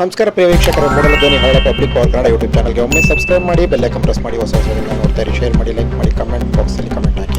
ನಮಸ್ಕಾರ ಪ್ರಿಯ ವೀಕ್ಷಕರ ಮೊದಲ ಧ್ವನಿ ಹಳೆ ಪಬ್ಲಿಕ್ ಪವರ್ ಕನ್ನಡ ಯೂಟ್ಯೂಬ್ ಚಾನಲ್ಗೆ ಒಮ್ಮೆ ಸಬ್ಸ್ಕ್ರೈಬ್ ಮಾಡಿ ಬೆಲ್ಲೈಕನ್ ಪ್ರೆಸ್ ಮಾಡಿ, ಹೊಸ ಹೊಸ ನೋಡ್ತಾರೆ ಶೇರ್ ಮಾಡಿ ಲೈಕ್ ಮಾಡಿ ಕಮೆಂಟ್ ಬಾಕ್ಸಲ್ಲಿ ಕಮೆಂಟ್ ಹಾಕಿ.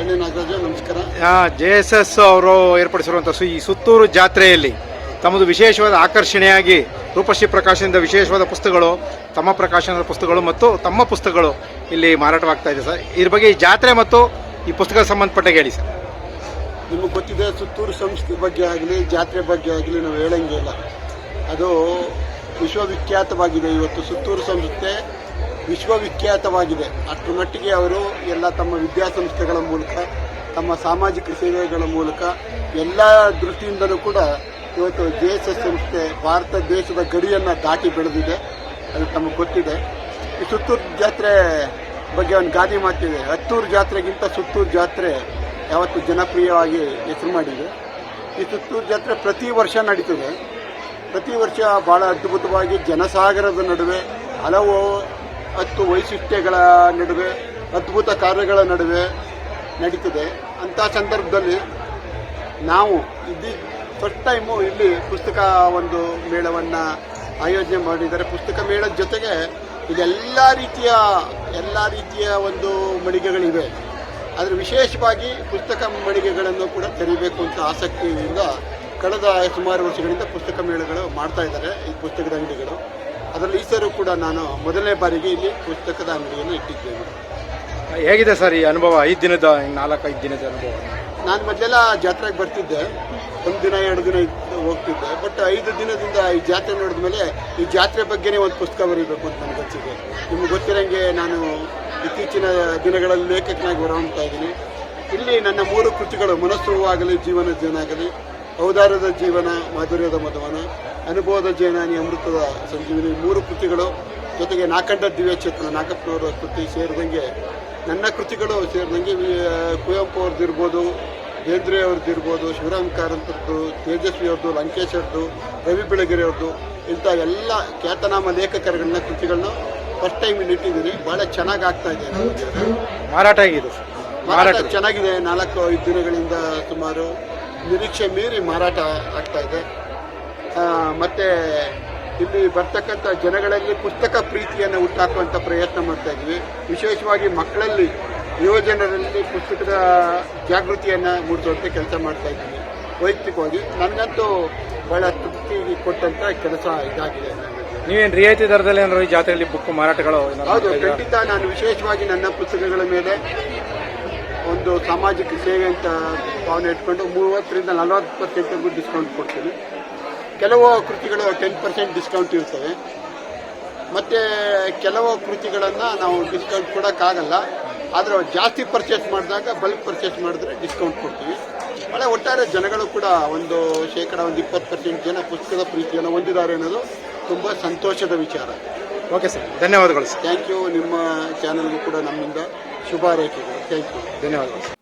ಎಣ್ಣೆ ನಾಗರಾಜ ನಮಸ್ಕಾರ. ಜೆ ಎಸ್ ಎಸ್ ಅವರು ಏರ್ಪಡಿಸಿರುವಂಥ ಈ ಸುತ್ತೂರು ಜಾತ್ರೆಯಲ್ಲಿ ತಮ್ಮದು ವಿಶೇಷವಾದ ಆಕರ್ಷಣೆಯಾಗಿ ರೂಪಶ್ರೀ ಪ್ರಕಾಶನದ ವಿಶೇಷವಾದ ಪುಸ್ತಕಗಳು ತಮ್ಮ ಪ್ರಕಾಶನದ ಪುಸ್ತಕಗಳು ಮತ್ತು ತಮ್ಮ ಪುಸ್ತಕಗಳು ಇಲ್ಲಿ ಮಾರಾಟವಾಗ್ತಾ ಇದೆ ಸರ್. ಇದ್ರ ಬಗ್ಗೆ ಈ ಜಾತ್ರೆ ಮತ್ತು ಈ ಪುಸ್ತಕ ಸಂಬಂಧಪಟ್ಟಾಗ ಹೇಳಿ ಸರ್. ನಿಮಗೆ ಗೊತ್ತಿದೆ ಸುತ್ತೂರು ಸಂಸ್ಥೆ ಬಗ್ಗೆ ಆಗಲಿ ಜಾತ್ರೆ ಬಗ್ಗೆ ಆಗಲಿ ನಾವು ಹೇಳಂಗಿಲ್ಲ. ಅದು ವಿಶ್ವವಿಖ್ಯಾತವಾಗಿದೆ ಇವತ್ತು ಸುತ್ತೂರು ಸಂಸ್ಥೆ. ವಿಶ್ವವಿಖ್ಯಾತವಾಗಿದೆ. ಅಷ್ಟರ ಮಟ್ಟಿಗೆ ಅವರು ಎಲ್ಲ ತಮ್ಮ ವಿದ್ಯಾಸಂಸ್ಥೆಗಳ ಮೂಲಕ, ತಮ್ಮ ಸಾಮಾಜಿಕ ಸೇವೆಗಳ ಮೂಲಕ ಎಲ್ಲ ದೃಷ್ಟಿಯಿಂದಲೂ ಕೂಡ ಇವತ್ತು ಜೆ ಎಸ್ ಎಸ್ ಸಂಸ್ಥೆ, ಭಾರತ ದೇಶದ ಗಡಿಯನ್ನು ದಾಟಿ ಬೆಳೆದಿದೆ. ಅದು ತಮಗೆ ಗೊತ್ತಿದೆ. ಈ ಸುತ್ತೂರು ಜಾತ್ರೆ ಬಗ್ಗೆ ಒಂದು ಗಾದೆ ಮಾಡ್ತಿದೆ ಹತ್ತೂರು ಜಾತ್ರೆಗಿಂತ ಸುತ್ತೂರು ಜಾತ್ರೆ ಯಾವತ್ತು ಜನಪ್ರಿಯವಾಗಿ ಹೆಸರು ಮಾಡಿದೆ. ಈ ಸುತ್ತೂರು ಜಾತ್ರೆ ಪ್ರತಿ ವರ್ಷ ನಡೀತದೆ. ಪ್ರತಿ ವರ್ಷ ಭಾಳ ಅದ್ಭುತವಾಗಿ ಜನಸಾಗರದ ನಡುವೆ ಹಲವು ಹತ್ತು ವೈಶಿಷ್ಟ್ಯಗಳ ನಡುವೆ, ಅದ್ಭುತ ಕಾರ್ಯಗಳ ನಡುವೆ ನಡೀತದೆ. ಅಂಥ ಸಂದರ್ಭದಲ್ಲಿ ನಾವು ಇಲ್ಲಿ ಫಸ್ಟ್ ಟೈಮು ಇಲ್ಲಿ ಪುಸ್ತಕ ಒಂದು ಮೇಳವನ್ನು ಆಯೋಜನೆ ಮಾಡಿದ್ದಾರೆ. ಪುಸ್ತಕ ಮೇಳದ ಜೊತೆಗೆ ಇದೆಲ್ಲ ರೀತಿಯ, ಎಲ್ಲ ರೀತಿಯ ಒಂದು ಮಳಿಗೆಗಳಿವೆ. ಆದರೆ ವಿಶೇಷವಾಗಿ ಪುಸ್ತಕ ಮಳಿಗೆಗಳನ್ನು ಕೂಡ ತೆರೀಬೇಕು ಅಂತ ಆಸಕ್ತಿಯಿಂದ ಕಳೆದ ಸುಮಾರು ವರ್ಷಗಳಿಂದ ಪುಸ್ತಕ ಮೇಳಗಳು ಮಾಡ್ತಾ ಇದ್ದಾರೆ ಈ ಪುಸ್ತಕದ ಅಂಗಡಿಗಳು. ಅದರಲ್ಲಿ ಈ ಸರು ಕೂಡ ನಾನು ಮೊದಲನೇ ಬಾರಿಗೆ ಇಲ್ಲಿ ಪುಸ್ತಕದ ಅಂಗಡಿಯನ್ನು ಇಟ್ಟಿದ್ದೇನೆ. ಹೇಗಿದೆ ಸರ್ ಈ ಅನುಭವ? ಐದು ದಿನದ ನಾಲ್ಕೈದು ದಿನದ ಅನುಭವ? ನಾನು ಮೊದಲೆಲ್ಲ ಜಾತ್ರೆಗೆ ಬರ್ತಿದ್ದೆ. ಒಂದು ದಿನ ಎರಡು ದಿನ ಹೋಗ್ತಿದ್ದೆ. ಬಟ್ ಐದು ದಿನದಿಂದ ಈ ಜಾತ್ರೆ ನೋಡಿದ ಮೇಲೆ ಈ ಜಾತ್ರೆ ಬಗ್ಗೆನೇ ಒಂದು ಪುಸ್ತಕ ಬರೀಬೇಕು ಅಂತ ನನಗೆ ಅನಿಸಿದೆ. ನಿಮ್ಗೆ ಗೊತ್ತಿರಂಗೆ ನಾನು ಇತ್ತೀಚಿನ ದಿನಗಳಲ್ಲಿ ಲೇಖಕನಾಗಿ ಹೊರಹೊಮ್ತಾ ಇದ್ದೀನಿ. ಇಲ್ಲಿ ನನ್ನ ಮೂರು ಕೃತಿಗಳು ಮನಸ್ಸುವಾಗಲಿ ಜೀವನ ಜೀವನ ಆಗಲಿ ಔದಾರ್ಯದ ಜೀವನ ಮಾಧುರ್ಯದ ಮಧುವನ ಅನುಭವದ ಜೇನಾನಿ ಅಮೃತದ ಸಂಜೀವಿನಿ ಮೂರು ಕೃತಿಗಳು ಜೊತೆಗೆ ನಾಕಂಡ ದಿವ್ಯ ಚೇತನ ನಾಗಪ್ಪನವರ ಕೃತಿ ಸೇರಿದಂಗೆ ನನ್ನ ಕೃತಿಗಳು ಸೇರಿದಂಗೆ ಕುವೆಂಪು ಅವ್ರದ್ದು ಇರ್ಬೋದು ಬೇಂದ್ರೆ ಅವ್ರದ್ದು ಇರ್ಬೋದು ಶಿವರಾಮ್ ಕಾರಂತರದ್ದು ತೇಜಸ್ವಿ ಅವ್ರದ್ದು ಲಂಕೇಶ್ ಅವ್ರದ್ದು ರವಿ ಬೆಳಗೆರೆ ಅವ್ರದ್ದು ಇಂಥ ಎಲ್ಲ ಖ್ಯಾತನಾಮ ಲೇಖಕರುಗಳನ್ನ ಕೃತಿಗಳನ್ನ ಫಸ್ಟ್ ಟೈಮ್ ಇಲ್ಲಿ ಇಟ್ಟಿದ್ದೀನಿ. ಭಾಳ ಚೆನ್ನಾಗಿ ಆಗ್ತಾ ಇದೆ. ಮಾರಾಟ ಆಗಿದೆ ಮಾರಾಟ ಚೆನ್ನಾಗಿದೆ. ನಾಲ್ಕು ಐದು ದಿನಗಳಿಂದ ಸುಮಾರು ನಿರೀಕ್ಷೆ ಮೀರಿ ಮಾರಾಟ ಆಗ್ತಾ ಇದೆ. ಮತ್ತೆ ಇಲ್ಲಿ ಬರ್ತಕ್ಕಂಥ ಜನಗಳಲ್ಲಿ ಪುಸ್ತಕ ಪ್ರೀತಿಯನ್ನು ಹುಟ್ಟಾಕುವಂಥ ಪ್ರಯತ್ನ ಮಾಡ್ತಾ ಇದ್ವಿ. ವಿಶೇಷವಾಗಿ ಮಕ್ಕಳಲ್ಲಿ ಯುವಜನರಲ್ಲಿ ಪುಸ್ತಕದ ಜಾಗೃತಿಯನ್ನು ಮೂಡಿಸುವಂತೆ ಕೆಲಸ ಮಾಡ್ತಾ ಇದ್ದೀವಿ ವೈಯಕ್ತಿಕವಾಗಿ ನನಗಂತೂ ಬಹಳ ತೃಪ್ತಿ ಕೊಟ್ಟಂಥ ಕೊಟ್ಟಂತ ಕೆಲಸ ಇದಾಗಿದೆ. ನೀವೇನು ರಿಯಾಯಿತಿ ದರದಲ್ಲಿ ಏನಾದ್ರು ಈ ಜಾತ್ರೆಯಲ್ಲಿ ಬುಕ್ ಮಾರಾಟಗಳು ಹೌದು ಖಂಡಿತ ನಾನು ವಿಶೇಷವಾಗಿ ನನ್ನ ಪುಸ್ತಕಗಳ ಮೇಲೆ ಒಂದು ಸಾಮಾಜಿಕ ಸೇವೆ ಅಂತ ಭಾವನೆ ಇಟ್ಕೊಂಡು ಮೂವತ್ತರಿಂದ ನಲವತ್ತು ಪರ್ಸೆಂಟ್ ಡಿಸ್ಕೌಂಟ್ ಕೊಡ್ತೀನಿ. ಕೆಲವು ಕೃತಿಗಳು ಟೆನ್ ಪರ್ಸೆಂಟ್ ಡಿಸ್ಕೌಂಟ್ ಇರ್ತವೆ. ಮತ್ತು ಕೆಲವು ಕೃತಿಗಳನ್ನು ನಾವು ಡಿಸ್ಕೌಂಟ್ ಕೊಡೋಕ್ಕಾಗಲ್ಲ. ಆದರೆ ಜಾಸ್ತಿ ಪರ್ಚೇಸ್ ಮಾಡಿದಾಗ ಬಲ್ಕ್ ಪರ್ಚೇಸ್ ಮಾಡಿದ್ರೆ ಡಿಸ್ಕೌಂಟ್ ಕೊಡ್ತೀವಿ. ಮಳೆ ಒಟ್ಟಾರೆ ಜನಗಳು ಕೂಡ ಒಂದು ಶೇಕಡ ಒಂದು ಇಪ್ಪತ್ತು ಪರ್ಸೆಂಟ್ ಜನ ಪುಸ್ತಕದ ಪ್ರೀತಿಯನ್ನು ಹೊಂದಿದ್ದಾರೆ ಅನ್ನೋದು ತುಂಬ ಸಂತೋಷದ ವಿಚಾರ. ಓಕೆ ಸರ್ ಧನ್ಯವಾದಗಳು ಥ್ಯಾಂಕ್ ಯು ನಿಮ್ಮ ಚಾನಲ್ಗೂ ಕೂಡ ನಮ್ಮಿಂದ ಶುಭಾರೈಕೆಗಳು. ಥ್ಯಾಂಕ್ ಯು ಧನ್ಯವಾದಗಳು